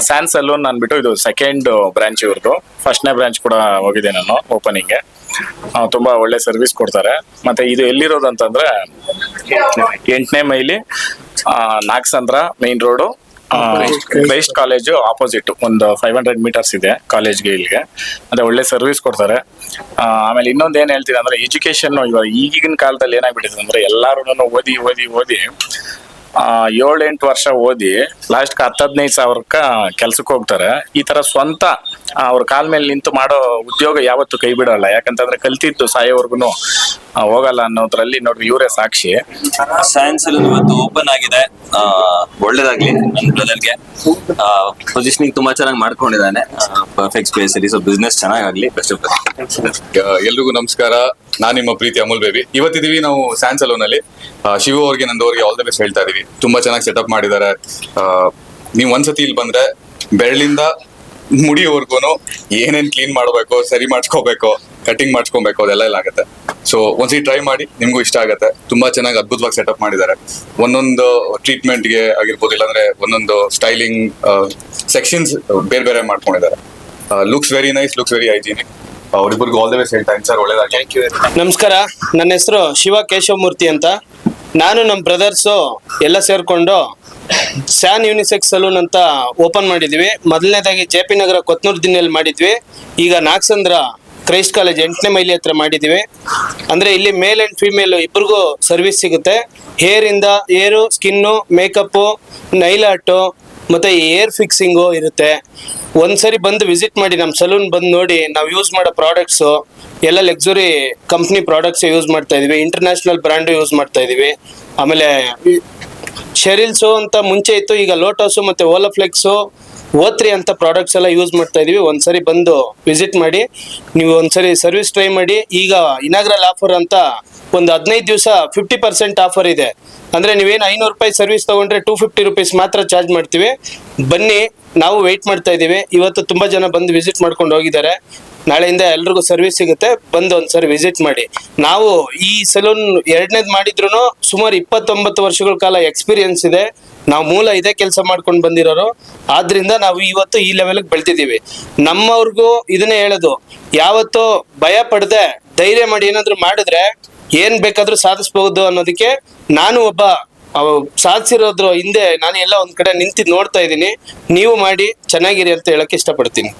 San salon ಅಂದ್ಬಿಟ್ಟು ಇದು second branch ಇವ್ರದ್ದು ಫಸ್ಟ್ನೇ ಬ್ರಾಂಚ್ ಕೂಡ ಹೋಗಿದ್ದೆ ನಾನು ಓಪನಿಂಗ್ಗೆ ತುಂಬಾ ಒಳ್ಳೆ ಸರ್ವಿಸ್ ಕೊಡ್ತಾರೆ. ಮತ್ತೆ ಇದು ಎಲ್ಲಿರೋದು ಅಂತಂದ್ರೆ, ಎಂಟನೇ mile Nagasandra main road Christ college opposite ಒಂದು ಫೈವ್ ಹಂಡ್ರೆಡ್ ಮೀಟರ್ಸ್ ಇದೆ ಕಾಲೇಜ್ಗೆ ಇಲ್ಲಿಗೆ. ಅದೇ ಒಳ್ಳೆ ಸರ್ವಿಸ್ ಕೊಡ್ತಾರೆ. ಆಮೇಲೆ ಇನ್ನೊಂದು ಏನ್ ಹೇಳ್ತೀನಿ ಅಂದ್ರೆ ಎಜುಕೇಶನ್ ಇವಾಗ ಈಗಿನ ಕಾಲದಲ್ಲಿ ಏನಾಗ್ಬಿಟ್ಟಿದೆ ಅಂದ್ರೆ ಎಲ್ಲಾರು ಓದಿ ಓದಿ ಓದಿ ಏಳು ಎಂಟು ವರ್ಷ ಓದಿ ಲಾಸ್ಟ್ ಹದಿನೈದು ಸಾವಿರಕ್ಕ ಕೆಲ್ಸಕ್ಕೆ ಹೋಗ್ತಾರೆ. ಈ ತರ ಸ್ವಂತ ಅವ್ರ ಕಾಲ್ ಮೇಲೆ ನಿಂತು ಮಾಡೋ ಉದ್ಯೋಗ ಯಾವತ್ತು ಕೈ ಬಿಡೋಲ್ಲ. ಯಾಕಂತಂದ್ರೆ ಕಲ್ತಿದ್ದು ಸಾಯೋವರ್ಗುನು ಆ, ಹೋಗಲ್ಲ ಅನ್ನೋದ್ರಲ್ಲಿ ನೋಡ್ರಿ ಇವರೇ ಸಾಕ್ಷಿ. ಸೈನ್ಸ್ ಇವತ್ತು ಓಪನ್ ಆಗಿದೆ. ಆ, ಒಳ್ಳೇದಾಗ್ಲಿ ನನ್ನ ಬ್ರದರ್ಗೆ ಪೊಸಿಷನಿಂಗ್ ತುಂಬಾ ಚೆನ್ನಾಗಿ ಮಾಡ್ಕೊಂಡಿದ್ದಾನೆ. ಪರ್ಫೆಕ್ಟ್ ಸ್ಪೇಸ್ ಅಲ್ಲಿ ಸೊ ಬಿಸ್ನೆಸ್ ಚೆನ್ನಾಗಾಗ್ಲಿ. ಬೆಸ್ಟ್ ಆಫ್ ಆ, ಎಲ್ರಿಗೂ ನಮಸ್ಕಾರ. ನಾನ್ ನಿಮ್ಮ ಪ್ರೀತಿ ಅಮೂಲ್ ಬೇಬಿ ಇವತ್ತಿದೀವಿ ನಾವು ಸ್ಯಾನ್ ಸಲೂನ್ ಅಲ್ಲಿ. ಆ, ಶಿವು ಅವ್ರಿಗೆ ನಂದವ್ರಿಗೆ ಆಲ್ ದ ಬೆಸ್ಟ್ ಹೇಳ್ತಾ ಇದೀವಿ. ತುಂಬಾ ಚೆನ್ನಾಗಿ ಸೆಟಪ್ ಮಾಡಿದ್ದಾರೆ. ಆ, ನೀವು ಒಂದ್ಸತಿ ಇಲ್ಲಿ ಬಂದ್ರೆ ಬೆರಳಿಂದ ಮುಡಿಯವರೆಗೂ ಏನೇನ್ ಕ್ಲೀನ್ ಮಾಡ್ಬೇಕು ಸರಿ ಮಾಡ್ಸ್ಕೋಬೇಕು ಕಟಿಂಗ್ ಮಾಡ್ಸ್ಕೊಬೇಕು, ಅದೆಲ್ಲ ಎಲ್ಲ ಆಗುತ್ತೆ. ಸೊ ಒಂದ್ಸತಿ ಟ್ರೈ ಮಾಡಿ, ನಿಮ್ಗೂ ಇಷ್ಟ ಆಗುತ್ತೆ. ತುಂಬಾ ಚೆನ್ನಾಗಿ ಅದ್ಭುತವಾಗಿ ಸೆಟಪ್ ಮಾಡಿದ್ದಾರೆ. ಒಂದೊಂದು ಟ್ರೀಟ್ಮೆಂಟ್ಗೆ ಆಗಿರ್ಬೋದು, ಇಲ್ಲಾಂದ್ರೆ ಒಂದೊಂದು ಸ್ಟೈಲಿಂಗ್ ಸೆಕ್ಷನ್ಸ್ ಬೇರೆ ಬೇರೆ ಮಾಡ್ಕೊಂಡಿದ್ದಾರೆ. Looks very nice looks very hygienic ಅವ್ರಿಬ್ಬರಿಗೂ all the ways ಹೇಳ್ತಾ ಸರ್ ಒಳ್ಳೇದಾಗಿ ನಮಸ್ಕಾರ. ನನ್ನ ಹೆಸರು ಶಿವ ಕೇಶವಮೂರ್ತಿ ಅಂತ. ನಾನು ನಮ್ಮ ಬ್ರದರ್ಸು ಎಲ್ಲ ಸೇರಿಕೊಂಡು ಸ್ಯಾನ್ ಯೂನಿಸೆಕ್ಸ್ ಸಲೂನ್ ಅಂತ ಓಪನ್ ಮಾಡಿದ್ವಿ ಮೊದಲನೇದಾಗಿ ಜೆ ಪಿ ನಗರ ಕೊತ್ನೂರು ದಿನಲ್ಲಿ ಮಾಡಿದ್ವಿ. ಈಗ ನಾಗಸಂದ್ರ ಕ್ರೈಸ್ಟ್ ಕಾಲೇಜ್ ಎಂಟನೇ ಮೈಲಿ ಹತ್ರ ಮಾಡಿದ್ದೀವಿ. ಅಂದರೆ ಇಲ್ಲಿ ಮೇಲ್ ಆ್ಯಂಡ್ ಫೀಮೇಲ್ ಇಬ್ರಿಗೂ ಸರ್ವಿಸ್ ಸಿಗುತ್ತೆ. ಹೇರಿಂದ hair skin makeup nail art ಮತ್ತು ಏರ್ ಫಿಕ್ಸಿಂಗು ಇರುತ್ತೆ. ಒಂದ್ಸರಿ ಬಂದು ವಿಸಿಟ್ ಮಾಡಿ ನಮ್ಮ ಸಲೂನ್ ಬಂದು ನೋಡಿ ನಾವು ಯೂಸ್ ಮಾಡೋ ಪ್ರಾಡಕ್ಟ್ಸು ಎಲ್ಲ ಲಕ್ಸುರಿ ಕಂಪ್ನಿ ಪ್ರಾಡಕ್ಟ್ಸ್ ಯೂಸ್ ಮಾಡ್ತಾ ಇದೀವಿ. ಇಂಟರ್ನ್ಯಾಷನಲ್ ಬ್ರ್ಯಾಂಡು ಯೂಸ್ ಮಾಡ್ತಾ ಇದೀವಿ. ಆಮೇಲೆ ಶೆರಿಲ್ಸು ಅಂತ ಮುಂಚೆ ಇತ್ತು, ಈಗ ಲೋಟಸು ಮತ್ತು ಓಲಫ್ಲೆಕ್ಸು ಓತ್ರಿ ಅಂತ ಪ್ರಾಡಕ್ಟ್ಸ್ ಎಲ್ಲ ಯೂಸ್ ಮಾಡ್ತಾ ಇದೀವಿ. ಒಂದ್ಸರಿ ಬಂದು ವಿಸಿಟ್ ಮಾಡಿ, ನೀವು ಒಂದ್ಸರಿ ಸರ್ವಿಸ್ ಟ್ರೈ ಮಾಡಿ, ಈಗ ಇನಾಗ್ರಲ್ ಆಫರ್ ಅಂತ ಒಂದು ಹದಿನೈದು ದಿವಸ ಫಿಫ್ಟಿ ಪರ್ಸೆಂಟ್ ಆಫರ್ ಇದೆ. ಅಂದರೆ ನೀವೇನು ಐನೂರು ರೂಪಾಯಿ ಸರ್ವಿಸ್ ತೊಗೊಂಡ್ರೆ ಟೂ ಫಿಫ್ಟಿ ರುಪೀಸ್ ಮಾತ್ರ ಚಾರ್ಜ್ ಮಾಡ್ತೀವಿ. ಬನ್ನಿ, ನಾವು ವೆಯ್ಟ್ ಮಾಡ್ತಾ ಇದ್ದೀವಿ ಇವತ್ತು ತುಂಬ ಜನ ಬಂದು ವಿಸಿಟ್ ಮಾಡ್ಕೊಂಡು ಹೋಗಿದ್ದಾರೆ. ನಾಳೆಯಿಂದ ಎಲ್ರಿಗೂ ಸರ್ವಿಸ್ ಸಿಗುತ್ತೆ. ಬಂದು ಒಂದ್ಸರಿ ವಿಸಿಟ್ ಮಾಡಿ. ನಾವು ಈ ಸಲೂನ್ ಎರಡನೇದು ಮಾಡಿದ್ರು ಸುಮಾರು ಇಪ್ಪತ್ತೊಂಬತ್ತು ವರ್ಷಗಳ ಕಾಲ ಎಕ್ಸ್ಪೀರಿಯನ್ಸ್ ಇದೆ. ನಾವು ಮೂಲ ಇದೇ ಕೆಲಸ ಮಾಡ್ಕೊಂಡು ಬಂದಿರೋರು. ಆದ್ರಿಂದ ನಾವು ಇವತ್ತು ಈ ಲೆವೆಲ್ಗೆ ಬೆಳ್ತಿದ್ದೀವಿ ನಮ್ಮವ್ರಿಗೂ ಇದನ್ನೇ ಹೇಳೋದು. ಯಾವತ್ತೂ ಭಯ ಪಡದೆ ಧೈರ್ಯ ಮಾಡಿ ಏನಾದ್ರು ಮಾಡಿದ್ರೆ ಏನ್ ಬೇಕಾದ್ರೂ ಸಾಧಿಸಬಹುದು ಅನ್ನೋದಕ್ಕೆ ನಾನು ಒಬ್ಬ ಸಾಧಿಸಿರೋದ್ರ ಹಿಂದೆ ನಾನು ಎಲ್ಲ ಒಂದ್ ಕಡೆ ನಿಂತಿದ್ ನೋಡ್ತಾ ಇದ್ದೀನಿ. ನೀವು ಮಾಡಿ, ಚೆನ್ನಾಗಿರಿ ಅಂತ ಹೇಳಕ್ ಇಷ್ಟಪಡ್ತೀನಿ.